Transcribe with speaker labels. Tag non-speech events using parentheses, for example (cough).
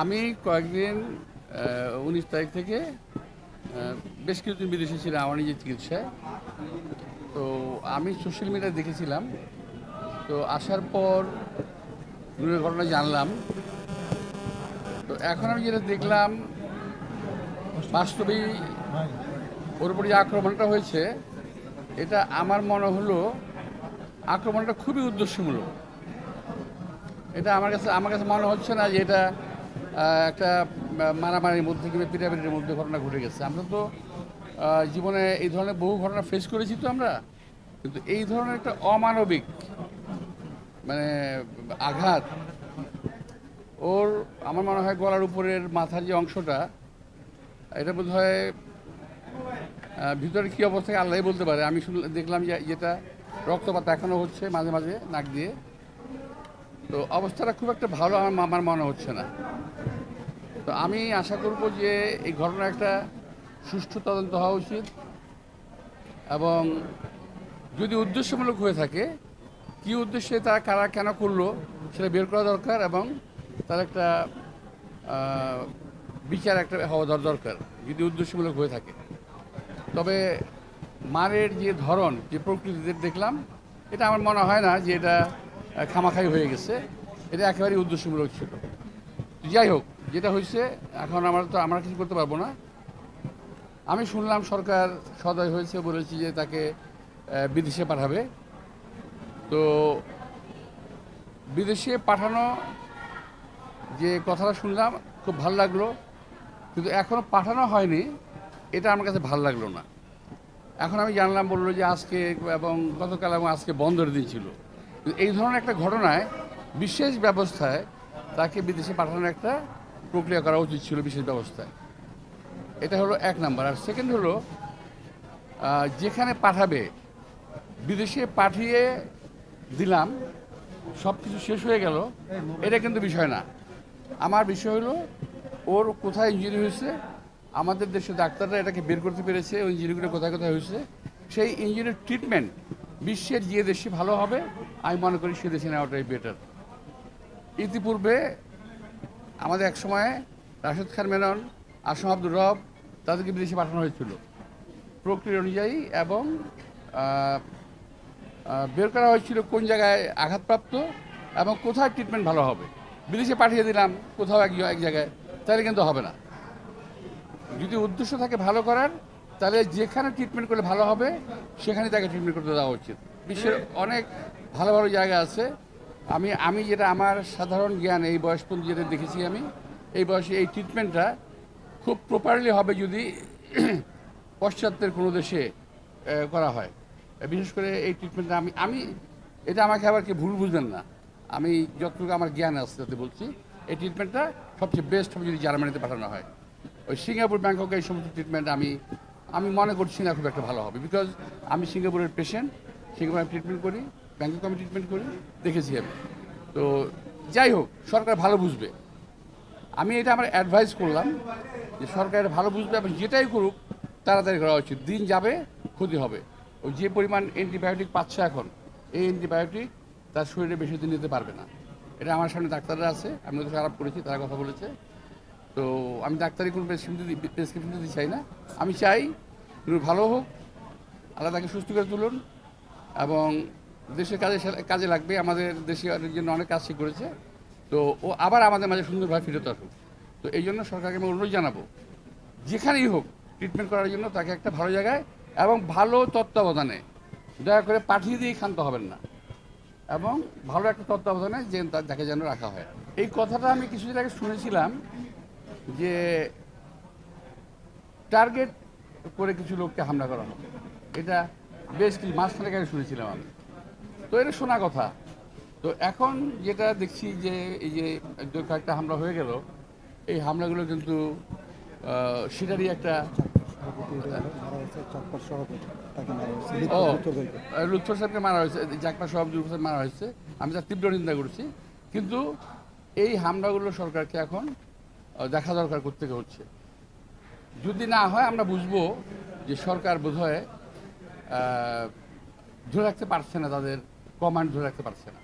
Speaker 1: আমি কয়েকদিন উনিশ তারিখ থেকে বেশ কিছুদিন বিদেশে ছিলাম, আমার নিজের চিকিৎসায়। তো আমি সোশ্যাল মিডিয়ায় দেখেছিলাম। তো আসার পর দূরের ঘটনা জানলাম। তো এখন আমি যেটা দেখলাম, বাস্তবেই ওর উপরে যে আক্রমণটা হয়েছে, এটা আমার মনে হলো আক্রমণটা খুবই উদ্দেশ্যমূলক। এটা আমার কাছে আমার কাছে মনে হচ্ছে না যে এটা একটা মারামারির মধ্যে কিংবা পিটাপিটির মধ্যে ঘটনা ঘটে গেছে। আমরা তো জীবনে এই ধরনের বহু ঘটনা ফেস করেছি তো আমরা। কিন্তু এই ধরনের একটা অমানবিক মানে আঘাত, ওর, আমার মনে হয় গলার উপরের মাথার যে অংশটা, এটা বোধ হয় ভিতরে কী অবস্থা আল্লাহ বলতে পারে? আমি শুনলাম দেখলাম যে, যেটা রক্তপাত এখনও হচ্ছে মাঝে মাঝে নাক দিয়ে। তো অবস্থাটা খুব একটা ভালো আমার মনে হচ্ছে না। তো আমি আশা করব যে এই ঘটনা একটা সুষ্ঠু তদন্ত হওয়া উচিত এবং যদি উদ্দেশ্যমূলক হয়ে থাকে, কী উদ্দেশ্যে তারা কারা কেন করল সেটা বের করা দরকার এবং তার একটা বিচার একটা হওয়া দর- দরকার যদি উদ্দেশ্যমূলক হয়ে থাকে। তবে মারের যে ধরন, যে প্রকৃতি দেখলাম, এটা আমার মনে হয় না যে এটা খামাখাই হয়ে গেছে। এটা একেবারেই উদ্দেশ্যমূলক ছিল। যাই হোক, যেটা হয়েছে, এখন আমরা তো আমরা কিছু করতে পারব না। আমি শুনলাম সরকার সদয় হয়েছে, বলেছি যে তাকে বিদেশে পাঠাবে। তো বিদেশে পাঠানো যে কথাটা শুনলাম, খুব ভালো লাগল। কিন্তু এখনও পাঠানো হয়নি, এটা আমার কাছে ভালো লাগল না। এখন আমি জানলাম, বলল যে আজকে এবং গতকাল এবং আজকে বন্ধের দিন ছিল। এই ধরনের একটা ঘটনায় বিশেষ ব্যবস্থায় তাকে বিদেশে পাঠানোর একটা প্রক্রিয়া করা উচিত ছিল বিশেষ ব্যবস্থায়। এটা হলো এক নাম্বার। আর সেকেন্ড হলো যেখানে পাঠাবে, বিদেশে পাঠিয়ে দিলাম সব কিছু শেষ হয়ে গেল, এটা কিন্তু বিষয় না। আমার বিষয় হলো, ওর কোথায় ইঞ্জুরি হয়েছে, আমাদের দেশে ডাক্তাররা এটাকে বের করতে পেরেছে, ওই ইঞ্জুরিগুলো কোথায় কোথায় হয়েছে, সেই ইঞ্জুরির ট্রিটমেন্ট বিশ্বের যে দেশে ভালো হবে আমি মনে করি সে দেশে নেওয়াটাই বেটার ইতিপূর্বে আমাদের এক সময় রাশেদ খান মেনন আসম আব্দুর রব তাদেরকে বিদেশে পাঠানো হয়েছিল। প্রক্রিয়া অনুযায়ী এবং বের করা হয়েছিল কোন জায়গায় আঘাতপ্রাপ্ত এবং কোথায় ট্রিটমেন্ট ভালো হবে। বিদেশে পাঠিয়ে দিলাম, কোথাও এক এক জায়গায়, তাহলে কিন্তু হবে না। যদি উদ্দেশ্য থাকে ভালো করার, তাহলে যেখানে ট্রিটমেন্ট করলে ভালো হবে, সেখানে তাকে ট্রিটমেন্ট করতে দেওয়া উচিত। বিশ্বের অনেক ভালো ভালো জায়গা আছে। আমি আমি যেটা আমার সাধারণ জ্ঞান, এই বয়স পর্যন্ত যেটা দেখেছি আমি, এই বয়সে এই ট্রিটমেন্টটা খুব প্রপারলি হবে যদি (clears throat) পশ্চাত্যের কোনো দেশে করা হয়। বিশেষ করে এই ট্রিটমেন্টটা আমি আমি, এটা আমাকে আবার কি ভুল বুঝবেন না। আমি যতটুকু আমার জ্ঞান আছে তাতে বলছি, এই ট্রিটমেন্টটা সবচেয়ে বেস্ট হবে যদি জার্মানিতে পাঠানো হয়। ওই সিঙ্গাপুর, ব্যাংককে এই সমস্ত ট্রিটমেন্ট আমি আমি মনে করছি না খুব একটা ভালো হবে বিকজ আমি সিঙ্গাপুরের পেশেন্ট সিঙ্গাপুরে আমি ট্রিটমেন্ট করি ব্যাংকক আমি ট্রিটমেন্ট করি, দেখেছি আমি। তো যাই হোক, সরকার ভালো বুঝবে। আমি এটা আমার অ্যাডভাইস করলাম যে সরকার ভালো বুঝবে এবং যেটাই করুক, তাড়াতাড়ি করা উচিত। দিন যাবে, ক্ষতি হবে। ওই যে পরিমাণ অ্যান্টিবায়োটিক পাচ্ছে এখন, এই অ্যান্টিবায়োটিক তার শরীরে বেশি দিন নিতে পারবে না। এটা আমার সামনে ডাক্তাররা আছে, আমি ওদের খারাপ করেছি, তারা কথা বলেছে। তো আমি ডাক্তারি কোনো প্রেসক্রিপশন দিতে চাই না। আমি চাই ভালো হোক, আল্লাহ তাকে সুস্থ করে তুলুন। এবং দেশের কাজে কাজে লাগবে, আমাদের দেশের জন্য অনেক কাজ করেছে। তো ও আবার আমাদের মাঝে সুন্দরভাবে ফিরত আসুক। তো এই জন্য সরকারকে আমি অনুরোধ জানাব, যেখানেই হোক ট্রিটমেন্ট করার জন্য তাকে একটা ভালো জায়গায় এবং ভালো তত্ত্বাবধানে, দয়া করে পাঠিয়ে দিয়ে ক্ষান্ত হবেন না। এবং ভালো একটা তত্ত্বাবধানে যে তাকে যেন রাখা হয়। এই কথাটা আমি কিছুদিন আগে শুনেছিলাম যে টার্গেট করে কিছু লোককে হামলা করা হবে। এটা বেশ কিছু মাস খানেক আগে শুনেছিলাম আমি? তো এটা শোনা কথা। তো এখন যেটা দেখছি যে এই যে যে কয়েকটা হামলা হয়ে গেল, এই হামলাগুলো কিন্তু সেটারই একটা লুৎফর সাহেবকে মারা হয়েছে, জাকপা সব সাহেব মারা হয়েছে। আমি তার তীব্র নিন্দা করছি। কিন্তু এই হামলাগুলো সরকারকে এখন দেখা দরকার করতে হচ্ছে। যদি না হয় আমরা বুঝব যে সরকার বোধহয় ধরে রাখতে পারছে না তাদের কমান্ড ধরে রাখতে পারছে না।